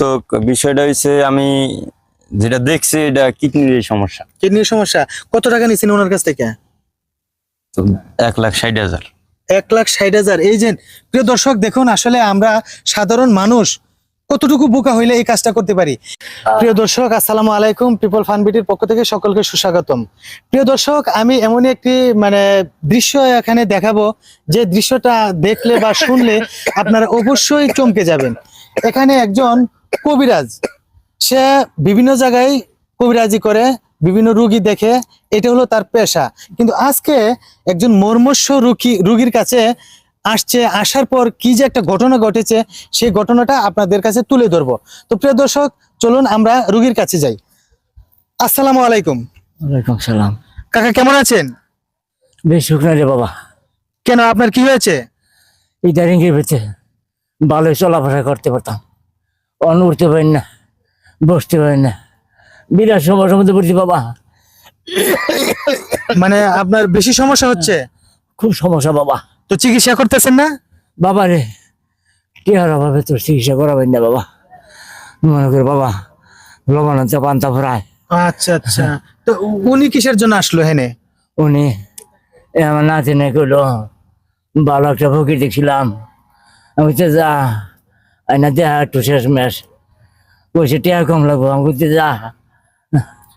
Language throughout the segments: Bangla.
তো বিষয়টা হয়েছে আমি যেটা দেখছি এটা কিডনির সমস্যা। কিডনির সমস্যা। কত টাকা নিয়েছেন ওনার কাছ থেকে? তো এক লাখ ষাট হাজার। এক লাখ ষাট হাজার। এই যে প্রিয় দর্শক দেখুন আসলে আমরা সাধারণ মানুষ কতটুকু বোকা হইলে এই কাজটা করতে পারি? প্রিয় দর্শক আসসালামু আলাইকুম পিপল ফান বিটির পক্ষ থেকে সকলকে সুস্বাগতম। প্রিয় দর্শক আমি এমনই একটি মানে দৃশ্য এখানে দেখাবো যে দৃশ্যটা দেখলে বা শুনলে আপনারা অবশ্যই চমকে যাবেন। এখানে একজন কবিরাজ। সে বিভিন্ন জায়গায় কবিরাজি করে বিভিন্ন রুগী দেখে এটা হলো তার পেশা। কিন্তু আজকে একজন মর্মস্য রুগী রুগীর কাছে আসছে আসার পর কি যে একটা ঘটনা ঘটেছে সেই ঘটনাটা আপনাদের কাছে তুলে ধরবো। তো প্রিয় দর্শক চলুন আমরা রুগীর কাছে যাই। আসসালামু আলাইকুম। ওয়ালাইকুম সালাম। কাকা কেমন আছেন? বেশ শুকনা রে বাবা। কেন আপনার কি হয়েছে? এই দারিঙ্গের ভিতরে ভালোই চলাফেরা করতে পারতাম। অন্য উঠতে পারি না বসতে পারি না। বিরাট সমস্যার মধ্যে পড়ছি বাবা। মানে আপনার বেশি সমস্যা হচ্ছে? খুব সমস্যা বাবা। তো চিকিৎসা করতেছেন না? বাবা রে টিয়ার অভাবে তোর চিকিৎসা করাবেন না বাবা। মনে করে বাবা লবণান্ত পান্তা ফ্রায় আচ্ছা আচ্ছা। তো উনি কিসের জন্য আসলো হেনে উনি এ আমার নাতি নাই কইলো ভালো একটা ফকির দেখছিলাম। আমি তো যা আইনা দেহা একটু শেষ মেশ পয়সা টিয়া কম লাগবো? আমি কইতে যা।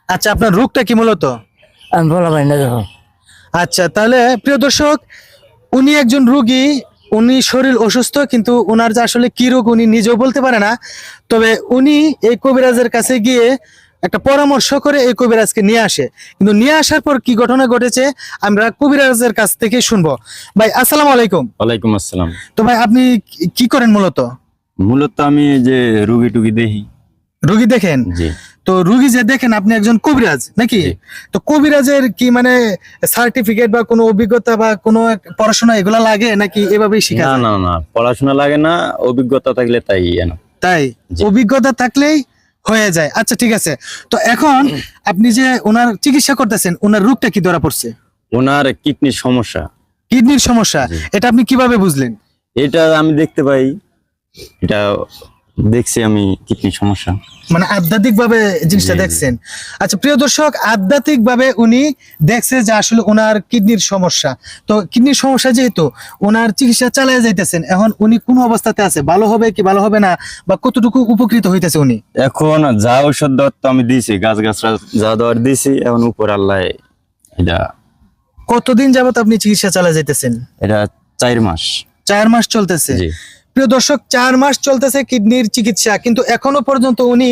আচ্ছা আপনার রোগটা কি মূলত? আমি বলা পাই না দেখো। আচ্ছা তাহলে প্রিয় দর্শক উনি একজন রোগী উনি শরীর অসুস্থ কিন্তু ওনার যে আসলে কি রোগ উনি নিজেও বলতে পারে না। তবে উনি এই কবিরাজের কাছে গিয়ে একটা পরামর্শ করে এই কবিরাজকে নিয়ে আসে। কিন্তু নিয়ে আসার পর কি ঘটনা ঘটেছে আমরা কবিরাজের কাছ থেকে শুনব। ভাই আসসালামু আলাইকুম। ওয়ালাইকুম আসসালাম। তো ভাই আপনি কি- কি করেন মূলত? মূলত আমি যে রুগী টুগি দেখি। রুগী দেখেন? জি। তো রুগী যে দেখেন আপনি একজন কবিরাজ নাকি? তো কবিরাজের কি মানে সার্টিফিকেট বা কোনো অভিজ্ঞতা বা কোনো পড়াশোনা এগুলা লাগে নাকি এভাবেই শিখা না না না পড়াশোনা লাগে না অভিজ্ঞতা থাকলে তাই এনো তাই। অভিজ্ঞতা থাকলেই হয়ে যায়। আচ্ছা ঠিক আছে। তো এখন আপনি যে ওনার চিকিৎসা করতেছেন ওনার রোগটা কি ধরা পড়ছে? ওনার কিডনির সমস্যা। কিডনির সমস্যা। এটা আপনি কীভাবে বুঝলেন? এটা আমি দেখতে পাই। এটা দেখছি আমি কিডনির সমস্যা। মানে আধ্যাত্মিক ভাবে জিনিসটা। দেখছেন। আচ্ছা প্রিয় দর্শক আধ্যাত্মিক ভাবে উনি দেখছে যে আসলে ওনার কিডনির সমস্যা। তো কিডনির সমস্যা যেহেতু ওনার চিকিৎসা চালিয়ে যাইতেছেন এখন উনি কোন অবস্থাতে আছে? ভালো হবে কি ভালো হবে না? বা কতটুকু উপকৃত হইতেছে উনি? এখন যা ঔষধ দেওয়ার তো আমি দিয়েছি গাছ গাছরা যা দেওয়ার দিয়েছি এখন উপর আল্লাহ এটা কতদিন যাবত আপনি চিকিৎসা চালিয়ে যাইতেছেন? এটা চার মাস। চার মাস চলতেছে। জি। প্রিয় দর্শক, চার মাস চলতেছে কিডনির চিকিৎসা, কিন্তু এখনও পর্যন্ত উনি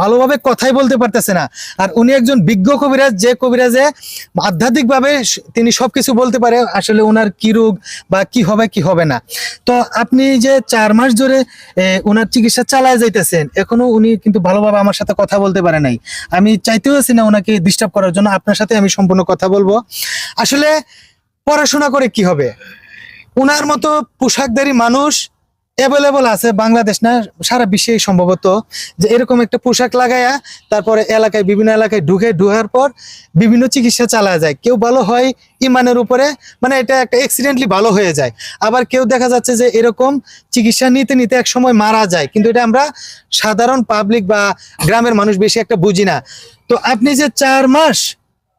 ভালোভাবে কথাই বলতে পারতেছে না। আর উনি একজন বিজ্ঞ কবিরাজ, যে কবিরাজে আধ্যাত্মিক ভাবে তিনি সবকিছু বলতে পারে, আসলে ওনার কি রোগ বা কি হবে কি হবে না। তো আপনি যে চার মাস ধরে ওনার চিকিৎসা চালায় যাইতেছেন, এখনও উনি কিন্তু ভালোভাবে আমার সাথে কথা বলতে পারে নাই। আমি চাইতেও আছি না ওনাকে ডিস্টার্ব করার জন্য, আপনার সাথে আমি সম্পূর্ণ কথা বলব। আসলে পড়াশোনা করে কি হবে? ওনার মতো পোশাকধারী মানুষ অ্যাভেলেবল আছে বাংলাদেশ না, সারা বিশ্বে সম্ভবত যে এরকম একটা পোশাক লাগায়া তারপরে এলাকায় বিভিন্ন এলাকায় ঢুকে ঢুকার পর বিভিন্ন চিকিৎসা চালা যায়। কেউ ভালো হয় ইমানের উপরে মানে এটা একটা অ্যাক্সিডেন্টলি ভালো হয়ে যায়। আবার কেউ দেখা যাচ্ছে যে এরকম চিকিৎসা নিতে নিতে এক সময় মারা যায়। কিন্তু এটা আমরা সাধারণ পাবলিক বা গ্রামের মানুষ বেশি একটা বুঝি না। তো আপনি যে চার মাস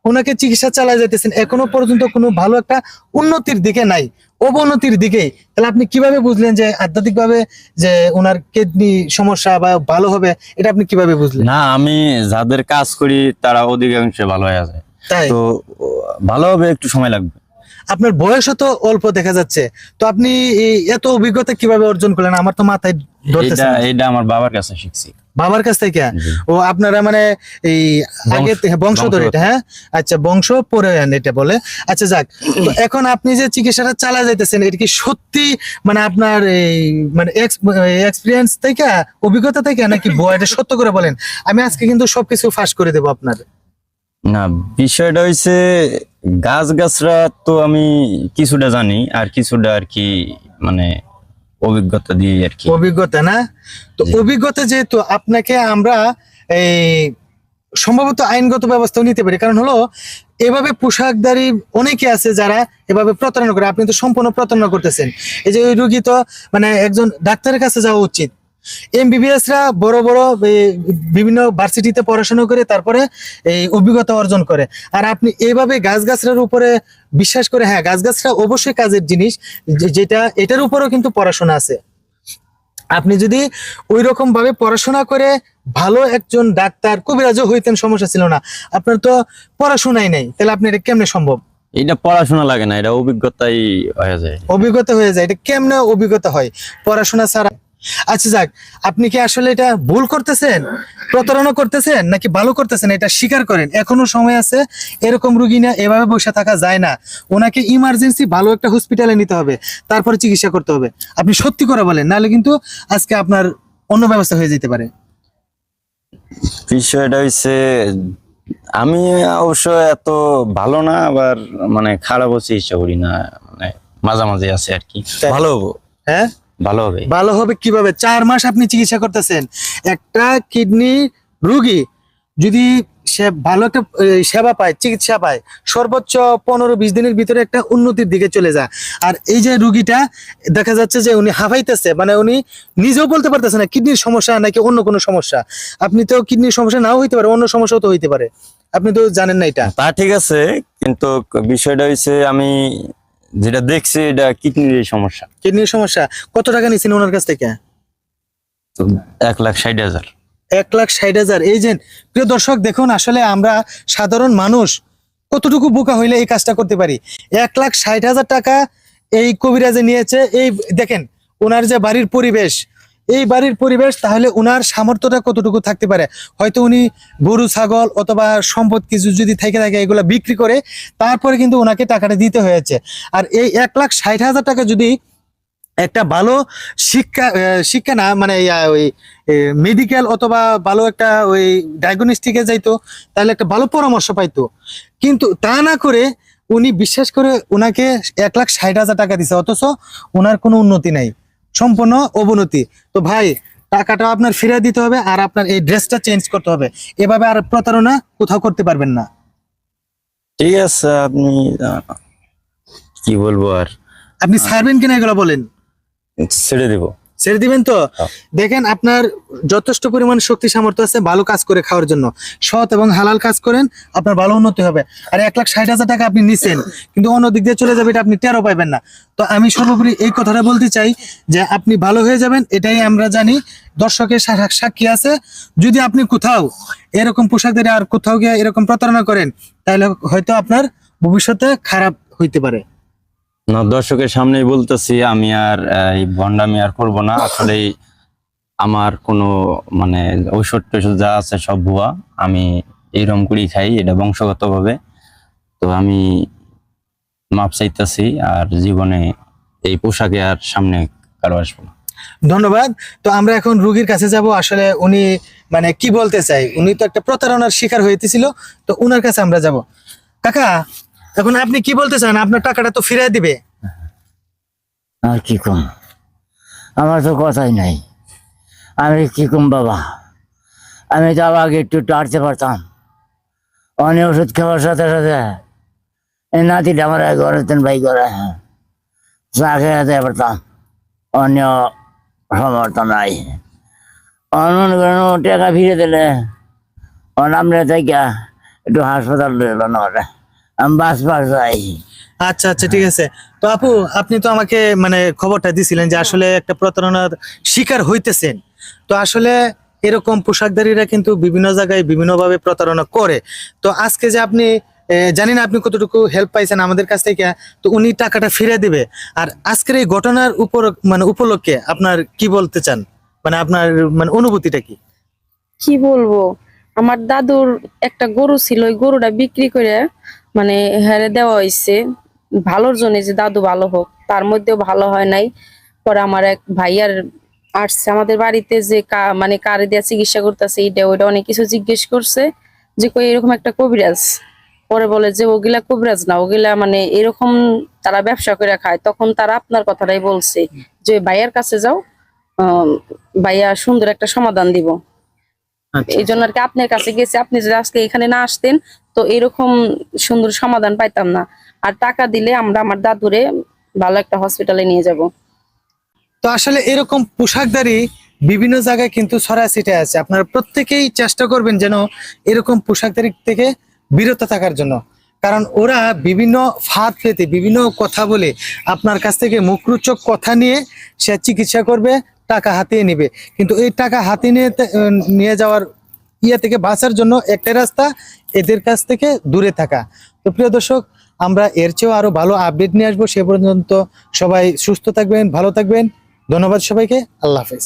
ওনাকে চিকিৎসা চালা যাইতেছেন, এখনও পর্যন্ত কোনো ভালো একটা উন্নতির দিকে নাই। অবনতির দিকে তাহলে আপনি কীভাবে বুঝলেন যে আধ্যাত্মিক ভাবে যে ওনার কিডনি সমস্যা বা ভালো হবে এটা আপনি কীভাবে বুঝলেন? না আমি যাদের কাজ করি তারা অধিকাংশে ভালো হয়ে যায়। তাই? তো ভালো হবে একটু সময় লাগবে। আপনার বয়সও তো অল্প দেখা যাচ্ছে তো আপনি এত অভিজ্ঞতা কীভাবে অর্জন করলেন? আমার তো মাথায় এটা এটা আমার বাবার কাছে শিখছি। বাবার কাছ থেকে? ও আপনারা মানে এই আগে বংশ- বংশ- এটা হ্যাঁ? আচ্ছা বংশ পরে এটা বলে। আচ্ছা যাক। এখন আপনি যে চিকিৎসাটা চালা যাইতেছেন এটা কি সত্যি মানে আপনার এই মানে এক্সপিরিয়েন্স থেকে অভিজ্ঞতা থেকে নাকি বয়টা সত্য করে বলেন? আমি আজকে কিন্তু সবকিছু ফাঁস করে দেবো আপনার। না বিষয়টা হইছে গাছ গাছরা তো আমি কিছুটা জানি আর কিছুটা আর কি মানে অভিজ্ঞতা দিয়ে আর কি। অভিজ্ঞতা না? তো অভিজ্ঞতা যেহেতু আপনাকে আমরা এই সম্ভবত আইনগত ব্যবস্থা নিতে পারি। কারণ হলো এভাবে পোশাকদারি অনেকে আছে যারা এভাবে প্রতারণা করে। আপনি তো সম্পূর্ণ প্রতারণা করতেছেন। এই যে ওই রুগী তো মানে একজন ডাক্তারের কাছে যাওয়া উচিত। এমবিবিএস রা বড় বড় বিভিন্ন ভার্সিটিতে পড়াশোনা করে তারপরে এই অভিজ্ঞতা অর্জন করে। আর আপনি এইভাবে গাছগাছরার উপরে বিশ্বাস করে হ্যাঁ গাছগাছরা অবশ্যই কাজের জিনিস যেটা এটার উপরেও কিন্তু পড়াশোনা আছে। আপনি যদি ওই রকম ভাবে পড়াশোনা করে ভালো একজন ডাক্তার কবিরাজও হইতেন সমস্যা ছিল না। আপনার তো পড়াশোনাই নেই তাহলে আপনি এটা কেমনে সম্ভব? এটা পড়াশোনা লাগে না এটা অভিজ্ঞতাই হয়ে যায়। অভিজ্ঞতা হয়ে যায় এটা কেমনে অভিজ্ঞতা হয়? পড়াশোনা ছাড়া আচ্ছা যাক। আপনি কি আসলে এটা ভুল করতেছেন? প্রতারণা করতেছেন নাকি ভালো করতেছেন? এটা স্বীকার করেন। এখনও সময় আছে এরকম রুগী না এভাবে বসে থাকা যায় না। ওনাকে ইমার্জেন্সি ভালো একটা হসপিটালে নিতে হবে তারপরে চিকিৎসা করতে হবে। আপনি সত্যি করে বলেন নাহলে কিন্তু আজকে আপনার অন্য ব্যবস্থা হয়ে যেতে পারে। বিষয়টা হচ্ছে আমি অবশ্য এত ভালো না আবার মানে খারাপও চিকিৎসা করি না মানে মাঝামাঝি আছে আর কি। ভালো হ্যাঁ? ভালো হবে। ভালো হবে কীভাবে? চার মাস আপনি চিকিৎসা করতেছেন। একটা কিডনি রুগী যদি সে ভালো একটা সেবা পায় চিকিৎসা পায় সর্বোচ্চ পনেরো বিশ দিনের ভিতরে একটা উন্নতির দিকে চলে যায়। আর এই যে রুগীটা দেখা যাচ্ছে যে উনি হাফাইতেছে মানে উনি নিজেও বলতে পারতেছে না কিডনির সমস্যা নাকি অন্য কোনো সমস্যা। আপনি তো কিডনির সমস্যা নাও হইতে পারে অন্য সমস্যাও তো হইতে পারে। আপনি তো জানেন না এটা। তা ঠিক আছে কিন্তু বিষয়টা হচ্ছে আমি যেটা দেখছে এটা কিডনির সমস্যা। কিডনির সমস্যা। কত টাকা নিছেন ওনার কাছ থেকে? এক লাখ ষাট হাজার। এক লাখ ষাট হাজার। এই যে প্রিয় দর্শক দেখুন আসলে আমরা সাধারণ মানুষ কতটুকু বোকা হইলে এই কাজটা করতে পারি? এক লাখ ষাট হাজার টাকা এই কবিরাজে নিয়েছে। এই দেখেন ওনার যে বাড়ির পরিবেশ এই বাড়ির পরিবেশ, তাহলে ওনার সামর্থ্যটা কতটুকু থাকতে পারে? হয়তো উনি গরু, ছাগল অথবা সম্পদ কিছু যদি থেকে থাকে, এগুলো বিক্রি করে, তারপরে কিন্তু ওনাকে টাকাটা দিতে হয়েছে। আর এই এক লাখ ষাট হাজার টাকা যদি একটা ভালো শিক্ষা শিক্ষা না মানে ওই মেডিকেল অথবা ভালো একটা ওই ডায়াগনস্টিকে যাইতো, তাহলে একটা ভালো পরামর্শ পাইতো। কিন্তু তা না করে উনি বিশ্বাস করে ওনাকে এক লাখ ষাট হাজার টাকা দিছে, অথচ ওনার কোনো উন্নতি নাই। সম্পূর্ণ অবনতি। তো ভাই টাকাটা আপনার ফিরে দিতে হবে আর আপনার এই ড্রেসটা চেঞ্জ করতে হবে। এভাবে আর প্রতারণা কোথাও করতে পারবেন না। ঠিক আছে আপনি কি বলব আর? আপনি ছাড়বেন কিনা এগুলো বলেন। ছেড়ে দেবো। ছেড়ে দিবেন তো? হ্যাঁ। দেখেন আপনার যথেষ্ট পরিমাণ শক্তি সামর্থ্য আছে ভালো কাজ করে খাওয়ার জন্য। সৎ এবং হালাল কাজ করেন আপনার ভালো উন্নতি হবে। আর এক লাখ ষাট হাজার টাকা আপনি নিছেন কিন্তু অন্য দিক দিয়ে চলে যাবে এটা আপনি টেরও পাইবেন না। তো আমি সর্বোপরি এই কথাটা বলতে চাই যে আপনি ভালো হয়ে যাবেন এটাই আমরা জানি। দর্শকের সাক্ষী আছে। যদি আপনি কোথাও এরকম পোশাক ধরে আর কোথাও গিয়ে এরকম প্রতারণা করেন তাহলে হয়তো আপনার ভবিষ্যতে খারাপ হইতে পারে। না, দর্শকের সামনেই বলতেছি, আমি আর এই ভন্ডামি আর করব না। আসলে আমার কোনো মানে ঔষধ টষধ যা আছে সব ভুয়া। আমি এইরকম করেই খাই, এটা বংশগত ভাবে তো আমি মাপ চাইতেছি আর জীবনে এই পোশাকে আর সামনে কারও আসব না। ধন্যবাদ। তো আমরা এখন রুগীর কাছে যাব। আসলে উনি মানে কি বলতে চাই? উনি তো একটা প্রতারণার শিকার হইতেছিল। তো উনার কাছে আমরা যাব। কাকা এখন আপনি কি বলতে চান? আপনার টাকাটা তো ফিরিয়ে দিবে। আর কি কম? আমার তো কথাই নাই। আমি কি কম বাবা? আমি তো আগে একটু টাড়তে পারতাম। অনেক ওষুধ খাওয়ার সাথে সাথে নাতিটা আমার ঘরে, তেন ভাই করে চা খেয়ে পারতাম। অন্য সমর্থ নাই। অন্য টাকা ফিরে দিলে, অনামরে থেকে একটু হাসপাতাল দিল না বাস যাই আচ্ছা আচ্ছা ঠিক আছে। তো আপু আপনি তো আমাকে মানে খবরটা দিছিলেন যে আসলে একটা প্রতারণার শিকার হইতেছেন। তো আসলে এরকম পোশাকধারীরা কিন্তু বিভিন্ন জায়গায় বিভিন্নভাবে প্রতারণা করে। তো আজকে যে আপনি জানি না আপনি কতটুকু হেল্প পাইছেন আমাদের কাছ থেকে তো উনি টাকাটা ফিরে দিবে। আর আজকের এই ঘটনার উপর মানে উপলক্ষে আপনার কি বলতে চান? মানে আপনার মানে অনুভূতিটা কি? কি বলব? আমার দাদুর একটা গরু ছিল ওই গরুটা বিক্রি করে মানে হেরে দেওয়া হয়েছে ভালোর জন্য যে দাদু ভালো হোক তার মধ্যেও ভালো হয় নাই। পরে আমার এক ভাইয়ার আসছে আমাদের বাড়িতে যে মানে কারে দেওয়া চিকিৎসা করতেছে এইটা ওইটা অনেক কিছু জিজ্ঞেস করছে যে কই এরকম একটা কবিরাজ? পরে বলে যে ওগুলা কবিরাজ না ওগুলা মানে এরকম তারা ব্যবসা করে খায়। তখন তারা আপনার কথাটাই বলছে যে ভাইয়ার কাছে যাও আহ, ভাইয়া সুন্দর একটা সমাধান দিব। এই জন্য আর কি আপনার কাছে গেছে আপনি যদি আজকে এখানে না আসতেন তো এরকম সুন্দর সমাধান পাইতাম না। আর টাকা দিলে আমরা আমার দাদুরে ভালো একটা হসপিটালে নিয়ে যাব। তো আসলে এরকম পোশাকধারী বিভিন্ন জায়গায় কিন্তু ছড়াছিটে আছে। আপনারা প্রত্যেকেই চেষ্টা করবেন যেন এরকম পোশাকদারি থেকে বিরত থাকার জন্য। কারণ ওরা বিভিন্ন ফাঁদ পেতে বিভিন্ন কথা বলে আপনার কাছ থেকে মুখরোচক কথা নিয়ে সে চিকিৎসা করবে টাকা হাতিয়ে নেবে। কিন্তু এই টাকা হাতিয়ে নিয়ে নিয়ে যাওয়ার ইয়ে থেকে বাঁচার জন্য একটা রাস্তা এদের কাছ থেকে দূরে থাকা। তো প্রিয় দর্শক, আমরা এর চেয়েও আরও ভালো আপডেট নিয়ে আসব। সে পর্যন্ত সবাই সুস্থ থাকবেন, ভালো থাকবেন। ধন্যবাদ সবাইকে। আল্লাহ হাফেজ।